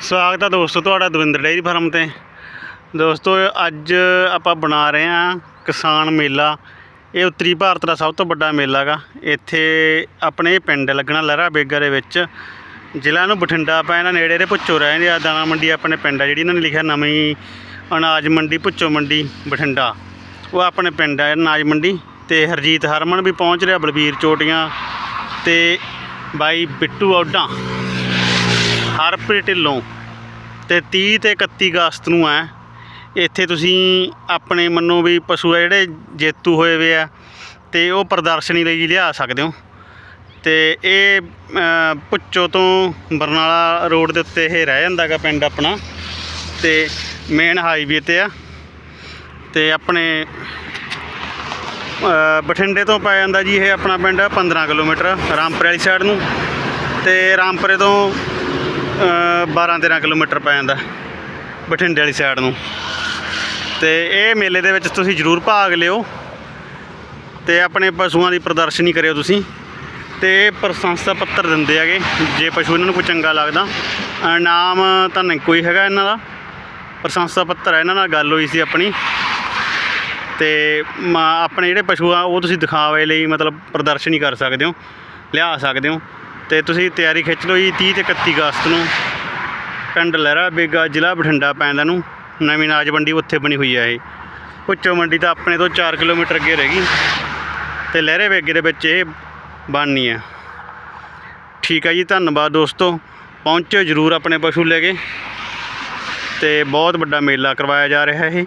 ਸਵਾਗਤ ਹੈ ਦੋਸਤੋ ਤੁਹਾਡਾ ਦਵਿੰਦਰ ਡੇਰੀ ਫਾਰਮ ਤੇ। ਦੋਸਤੋ, ਅੱਜ ਆਪਾਂ ਬਣਾ ਰਹੇ ਹਾਂ ਕਿਸਾਨ ਮੇਲਾ। ਇਹ ਉੱਤਰੀ ਭਾਰਤ ਦਾ ਸਭ ਤੋਂ ਵੱਡਾ ਮੇਲਾ ਗਾ। ਇੱਥੇ ਆਪਣੇ ਇਹ ਪਿੰਡ ਲੱਗਣਾ ਲਹਿਰਾ ਬੇਗਾ ਦੇ ਵਿੱਚ। ਜ਼ਿਲ੍ਹਾ ਨੂੰ ਬਠਿੰਡਾ ਪੈਣਾ ਨੇੜੇ ਦੇ ਭੁੱਚੋ ਰਹਿੰਦੇ ਆ। ਦਾਣਾ ਮੰਡੀ ਆਪਣੇ ਪਿੰਡ ਆ, ਜਿਹੜੀ ਇਹਨਾਂ ਨੇ ਲਿਖਿਆ ਨਵੀਂ ਅਨਾਜ ਮੰਡੀ, ਭੁੱਚੋ ਮੰਡੀ, ਬਠਿੰਡਾ। ਉਹ ਆਪਣੇ ਪਿੰਡ ਆ, ਅਨਾਜ ਮੰਡੀ। ਤੇ ਹਰਜੀਤ ਹਰਮਨ ਵੀ ਪਹੁੰਚ ਰਿਹਾ ਬਲਬੀਰ ਚੋਟੀਆਂ ਤੇ ਬਾਈ ਬਿੱਟੂ ਔਡਾ ਹਰਪ੍ਰੀਤ ਢਿੱਲੋਂ ਤੇ 30 ਤੇ 31 ਅਗਸਤ ਨੂੰ ਹੈ। ਇੱਥੇ ਤੁਸੀਂ ਆਪਣੇ ਮੰਨੋ ਵੀ ਪਸ਼ੂ ਆ ਜਿਹੜੇ ਜੇਤੂ ਹੋਏ ਵੇ ਆ ਤੇ ਉਹ ਪ੍ਰਦਰਸ਼ਨੀ ਲਈ ਲਿਆ ਸਕਦੇ ਹੋ। ਤੇ ਇਹ ਅ, ਤੋਂ ਬਰਨਾਲਾ ਰੋਡ ਦੇ ਉੱਤੇ ਇਹ ਰਹਿ ਜਾਂਦਾ ਗਾ ਪਿੰਡ ਆਪਣਾ। ਤੇ ਮੇਨ ਹਾਈਵੇ ਤੇ ਆ। ਤੇ ਆਪਣੇ ਬਠਿੰਡੇ ਤੋਂ ਪੈ ਜਾਂਦਾ ਜੀ ਇਹ ਆਪਣਾ ਪਿੰਡ 15 ਕਿਲੋਮੀਟਰ ਰਾਮਪੁਰੇ ਵਾਲੀ ਸਾਈਡ ਨੂੰ। ਤੇ ਰਾਮਪੁਰੇ ਤੋਂ 12-13 ਕਿਲੋਮੀਟਰ ਪੈ ਜਾਂਦਾ ਬਠਿੰਡੇ ਵਾਲੀ ਸਾਈਡ ਨੂੰ। ਤੇ ਇਹ ਮੇਲੇ ਦੇ ਵਿੱਚ ਤੁਸੀਂ ਜ਼ਰੂਰ ਭਾਗ ਲਿਓ ਤੇ ਆਪਣੇ ਪਸ਼ੂਆਂ ਦੀ ਪ੍ਰਦਰਸ਼ਨੀ ਕਰਿਓ ਤੁਸੀਂ। ਤੇ ਇਹ ਪ੍ਰਸ਼ੰਸਾ ਪੱਤਰ ਦਿੰਦੇ ਹੈਗੇ, ਜੇ ਪਸ਼ੂ ਇਹਨਾਂ ਨੂੰ ਕੋਈ ਚੰਗਾ ਲੱਗਦਾ। ਨਾਮ ਤਾਂ ਨਹੀਂ ਕੋਈ ਹੈਗਾ ਇਹਨਾਂ ਦਾ। ਪ੍ਰਸ਼ੰਸਾ ਪੱਤਰ ਹੈ ਇਹਨਾਂ ਨਾਲ ਗੱਲ ਹੋਈ ਸੀ ਆਪਣੀ। ਤੇ ਆਪਣੇ ਜਿਹੜੇ ਪਸ਼ੂ ਆ, ਉਹ ਤੁਸੀਂ ਦਿਖਾਵੇ ਲਈ ਮਤਲਬ ਪ੍ਰਦਰਸ਼ਨੀ ਕਰ ਸਕਦੇ ਹੋ, ਲਿਆ ਸਕਦੇ ਹੋ। ਤੇ ਤੁਸੀਂ ਤਿਆਰੀ ਖਿੱਚ ਲਓ ਜੀ 30 ਤੇ 31 ਅਗਸਤ ਨੂੰ। ਪਿੰਡ ਲਹਿਰਾ ਬੇਗਾ, ਜ਼ਿਲ੍ਹਾ ਬਠਿੰਡਾ ਪੈਂਦਾ ਨੂੰ। ਨਵੀਂ ਨਾਜ ਮੰਡੀ ਉੱਥੇ ਬਣੀ ਹੋਈ ਹੈ ਇਹ। ਪੁੱਚੋ ਮੰਡੀ ਤਾਂ ਆਪਣੇ ਤੋਂ 4 ਕਿਲੋਮੀਟਰ ਅੱਗੇ ਰਹਿ ਗਈ। ਤੇ ਲਹਿਰੇ ਬੇਗੇ ਦੇ ਵਿੱਚ ਇਹ ਬਣਨੀ ਹੈ ਠੀਕ ਹੈ ਜੀ, ਧੰਨਵਾਦ ਦੋਸਤੋ। ਪਹੁੰਚੋ ਜਰੂਰ ਆਪਣੇ ਪਸ਼ੂ ਲੈ ਕੇ। ਤੇ ਬਹੁਤ ਵੱਡਾ ਮੇਲਾ ਕਰਵਾਇਆ ਜਾ ਰਿਹਾ ਇਹ।